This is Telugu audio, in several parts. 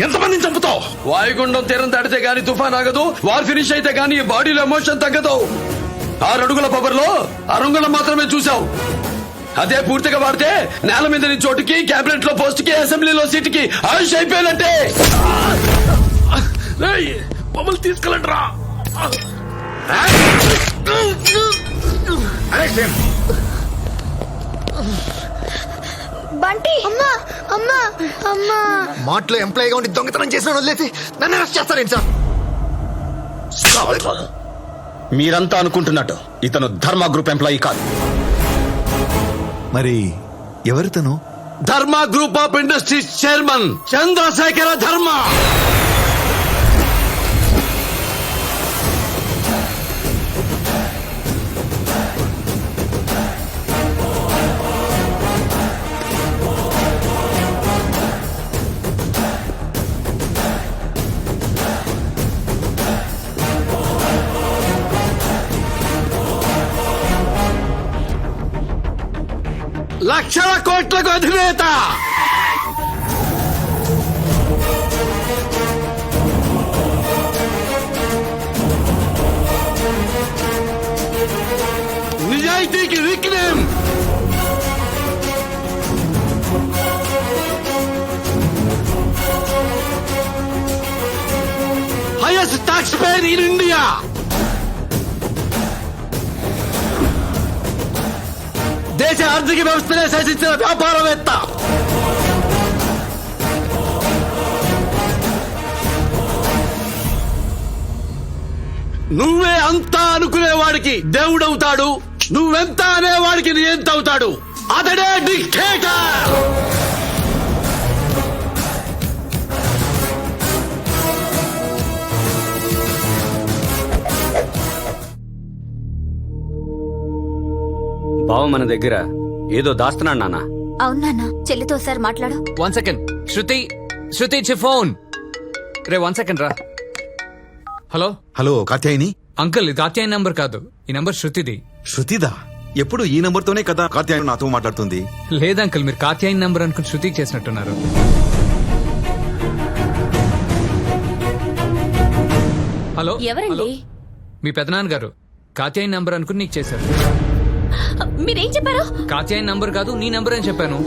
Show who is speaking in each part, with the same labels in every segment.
Speaker 1: ఎంతమందిని చంపుతావు?
Speaker 2: వాయుగుండం తీరం దాటితే గాని తుఫాన్ ఆగదు వార్ ఫినిష్ అయితే గాని బాడీలో ఎమోషన్ తగ్గదు. ఆరు అడుగుల పవర్లో అరుంగులం మాత్రమే చూసావు అదే పూర్తిగా వాడితే నేల మీద నీ చోటుకి కేబినెట్లో పోస్ట్కి అసెంబ్లీలో సీట్కి ఆయుష్ అయిపోయినట్టే.
Speaker 1: రేయ్, మమ్మల్ని తీసుకెళ్ళండి రా
Speaker 3: బంటి. అమ్మా అమ్మా అమ్మా.
Speaker 4: మాటలో ఎంప్లాయీగా ఉండి దొంగతనం చేసిన వదిలేసి నన్ను అరెస్ట్ చేస్తారేంటి సార్?
Speaker 5: మీరంతా అనుకుంటున్నట్టు ఇతను ధర్మ గ్రూప్ ఎంప్లాయీ కాదు.
Speaker 4: మరి ఎవరితను?
Speaker 2: Dharma group of industries chairman Chandrasekhara Dharma. లక్షల కోట్లకు అధినేత నిజాయితీకి nickname highest tax payer in India దేశ ఆర్థిక వ్యవస్థనే శాసించిన వ్యాపారవేత్త నువ్వే అంతా అనుకునేవాడికి దేవుడవుతాడు. నువ్వెంత అనేవాడికి నీ ఎంత అవుతాడు? అతడే డిక్టేటర్
Speaker 6: బావ మన దగ్గర ఏదో దాస్తున్నాడు నాన్న.
Speaker 3: అవును నాన్న చెల్లితో ఒకసారి మాట్లాడు.
Speaker 7: One second. శృతి శృతి ఇచ్చే ఫోన్. రే వన్ సెకండ్ రా. హలో?
Speaker 4: హలో కాత్యాయిని?
Speaker 7: అంకుల్ ఇది కాత్యాయని నంబర్ కాదు. ఈ నంబర్ శృతిది.
Speaker 4: శృతిదా? ఎప్పుడు ఈ నంబర్ తోనే కదా కాత్యాయని నాతో మాట్లాడుతుంది?
Speaker 7: లేదు అంకుల్ మీరు కాత్యాయని నంబర్ అనుకుని శృతికి చేసినట్టున్నారు. హలో?
Speaker 3: ఎవరండి?
Speaker 7: హలో? మీ పెదనాన్న గారు కాత్యాయని నంబర్ అనుకుని నీకు చేశారు.
Speaker 3: మీరేం చెప్పారు?
Speaker 7: కాత్యాయని నంబర్ కాదు నీ నంబర్ అని చెప్పాను.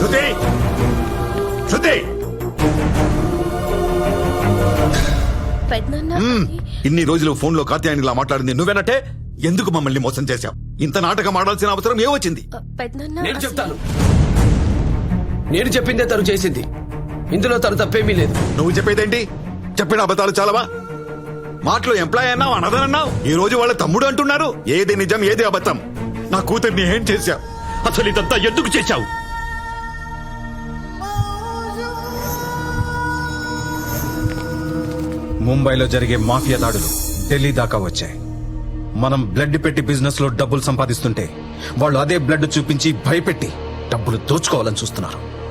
Speaker 1: శృతి! శృతి!
Speaker 4: ఇన్ని రోజులు ఫోన్లో కాత్యాయని ఇలా మాట్లాడింది నువ్వేనట్టే ఎందుకు మమ్మల్ని మోసం చేశావు? ఇంత నాటకం ఆడాల్సిన అవసరం ఏమొచ్చింది?
Speaker 2: నేను చెప్తాను. నేను చెప్పిందే తను చేసింది. ఇందులో తను తప్పేమీ లేదు.
Speaker 4: నువ్వు చెప్పేదేంటి? చెప్పిన అబద్ధాలు చాలవా? మాటలో ఎంప్లాయ్ అన్నావు అనదనన్నావు ఈ రోజు వాళ్ళ తమ్ముడు అంటున్నారు. ఏది నిజం ఏది అబద్ధం? నా కూతుర్ని ఏం చేశావు?
Speaker 1: అసలు ఇదంతా ఎందుకు చేశావు?
Speaker 5: ముంబైలో జరిగే మాఫియా దాడులు ఢిల్లీ దాకా వచ్చాయి. మనం బ్లడ్ పెట్టి బిజినెస్లో డబ్బులు సంపాదిస్తుంటే వాళ్ళు అదే బ్లడ్ చూపించి భయపెట్టి డబ్బులు దోచుకోవాలని చూస్తున్నారు.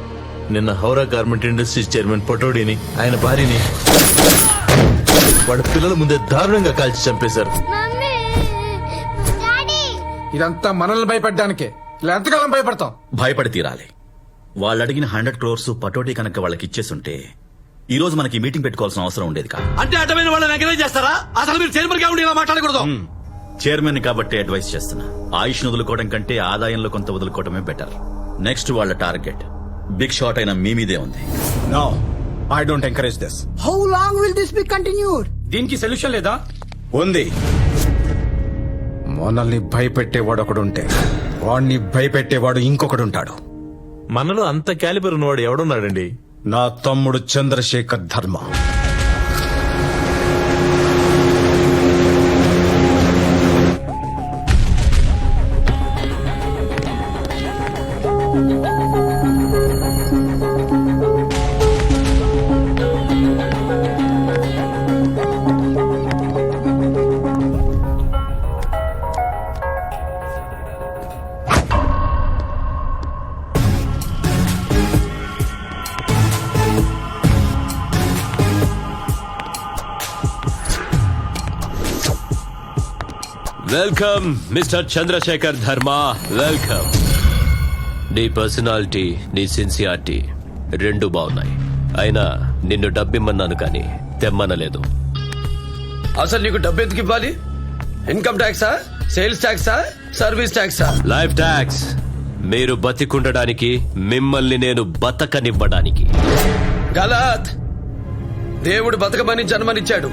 Speaker 8: నిన్న హౌరా గార్మెంట్ ఇండస్ట్రీస్ చైర్మన్ పొటోడిని ఆయన భార్యని వాళ్ళ పిల్లల ముందే దారుణంగా కాల్చి చంపేశారు.
Speaker 9: ఇదంతా మనల్ని భయపెట్టడానికే. ఇలా ఎంతకాలం భయపడతాం?
Speaker 10: భయపడి తీరాలి. వాళ్ళు అడిగిన హండ్రెడ్ క్రోర్స్ పటోటీ కనుక వాళ్ళకి ఇచ్చేస్తుంటే ఈ రోజు మనకి మీటింగ్ పెట్టుకోవాల్సిన అవసరం ఉండేది కాదు.
Speaker 2: అంటే అడ్డమైన వాళ్ళని ఎంకరేజ్ చేస్తారా? అసలు మీరు చైర్మన్గా ఉండి ఇలా మాట్లాడకూడదు.
Speaker 10: చైర్మన్ కాబట్టి అడ్వైస్ చేస్తున్నా. ఆయుష్ వదులుకోవడం కంటే ఆదాయంలో కొంత వదులుకోవడమే బెటర్. నెక్స్ట్ వాళ్ళ టార్గెట్. బిగ్ షాట్ అయిన మీ మీదే ఉంది.
Speaker 5: No I don't encourage this
Speaker 9: how long will this be continued
Speaker 1: దీనికి సొల్యూషన్ లేదా?
Speaker 5: ఉంది. మనల్ని భయపెట్టేవాడు ఒకడుంటే వాడిని భయపెట్టేవాడు ఇంకొకడుంటాడు.
Speaker 8: మనలో అంత క్యాలిబర్ ఉన్నవాడు ఎవడున్నాడండి?
Speaker 5: నా తమ్ముడు చంద్రశేఖర్ ధర్మ.
Speaker 11: వెల్కమ్ మిస్టర్ చంద్రశేఖర్ ధర్మ వెల్కమ్ నీ పర్సనాలిటీ నీ సిన్సియారిటీ రెండు బాగున్నాయి. అయినా నిన్ను డబ్బిమ్మన్నాను కానీ తెమ్మనలేదు.
Speaker 2: అసలు నీకు డబ్బు ఎందుకు ఇవ్వాలి? ఇన్కమ్ ట్యాక్సా సేల్స్ ట్యాక్సా సర్వీస్ ట్యాక్సా
Speaker 11: లైఫ్ ట్యాక్స్ మీరు బతికుండడానికి మిమ్మల్ని నేను బతకనివ్వడానికి.
Speaker 2: గలత్! దేవుడు బతకమని జన్మనిచ్చాడు.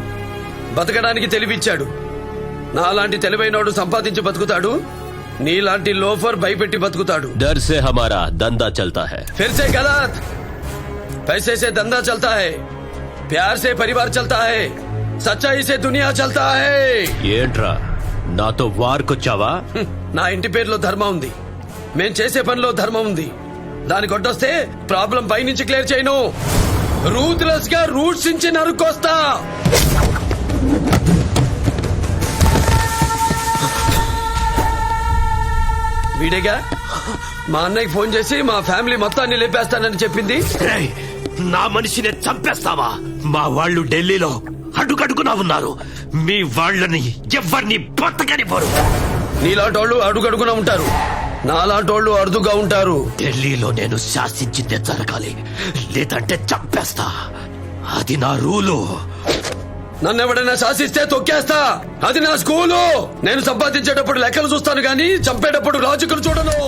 Speaker 2: బతకడానికి తెలివిచ్చాడు. నాలాంటి తెలివైనోడు సంపాదించి బతుకుతాడు నీలాంటి లోఫర్ భయపెట్టి బతుకుతాడు
Speaker 11: डर से हमारा धंधा चलता है
Speaker 2: फिर से गलत पैसे से धंधा चलता है प्यार से परिवार चलता है सच्चाई से दुनिया चलता है
Speaker 11: ఏంట్రా నాతో వార్కొచ్చావా
Speaker 2: హ్మ్, నా ఇంటి పేరులో ధర్మం ఉంది మేం చేసే పనిలో ధర్మం ఉంది దాని కొట్టొస్తే ప్రాబ్లం పైనుంచి క్లియర్ చేయను రూత్లెస్ గా రూట్స్ నుంచి నరుక్కొస్తా వీడేగా? మా అన్నయ్యకి ఫోన్ చేసి మా ఫ్యామిలీ మొత్తాన్ని లేపేస్తానని చెప్పింది.
Speaker 1: రేయ్, నా మనిషిని చంపేస్తావా? మా వాళ్ళు ఢిల్లీలో అడుగడుగునా ఉన్నారు మీ వాళ్ళని ఎవరిని బతకనివ్వరు.
Speaker 2: నీలాంటోళ్ళు అడుగడుగున ఉంటారు. నాలాంటోళ్ళు అరుదుగా ఉంటారు.
Speaker 1: ఢిల్లీలో నేను శాసించిందే జరగాలి. లేదంటే చంపేస్తా. అది నా రూలు.
Speaker 2: నన్ను ఎవడైనా శాసిస్తే తొక్కేస్తా. అది నా స్కూలు. నేను సంపాదించేటప్పుడు లెక్కలు చూస్తాను గాని చంపేటప్పుడు రాజుకులు చూడను.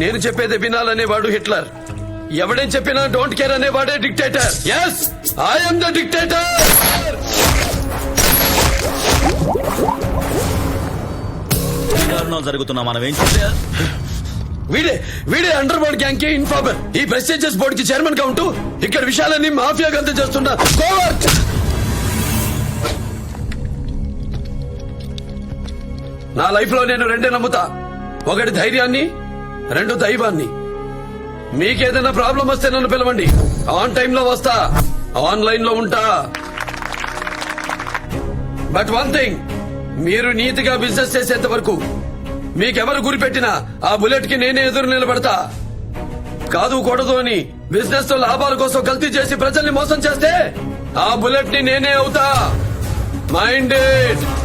Speaker 2: నేను చెప్పేది వినాలనేవాడు హిట్లర్. ఎవడేం చెప్పినా don't care అనేవాడే dictator. Yes I'm the dictator.
Speaker 10: దారుణం జరుగుతున్నా మనం ఏం చేయాలి?
Speaker 2: వీడే వీడే అండర్ వరల్డ్ గ్యాంగ్కి ఇన్ఫార్మర్. ఈ ప్రెస్టేజియస్ బోర్డ్కి చైర్మన్గా ఉంటూ ఇక్కడ విషయాలన్నీ మాఫియా గంత చేస్తున్న కోవర్ట్ నా లైఫ్లో నేను రెండే నమ్ముతా. ఒకటి ధైర్యాన్ని రెండు దైవాన్ని. మీకేదైనా ప్రాబ్లం వస్తే నన్ను పిలవండి. ఆన్ టైంలో వస్తా. ఆన్లైన్లో ఉంటా. బట్ వన్ థింగ్ మీరు నీతిగా బిజినెస్ చేసేంత వరకు మీకెవరు గురిపెట్టినా ఆ బుల్లెట్కి నేనే ఎదురు నిలబడతా. కాదు కూడదు అని బిజినెస్తో లాభాల కోసం కల్తీ చేసి ప్రజల్ని మోసం చేస్తే ఆ బుల్లెట్ని నేనే అవుతా. మైండెడ్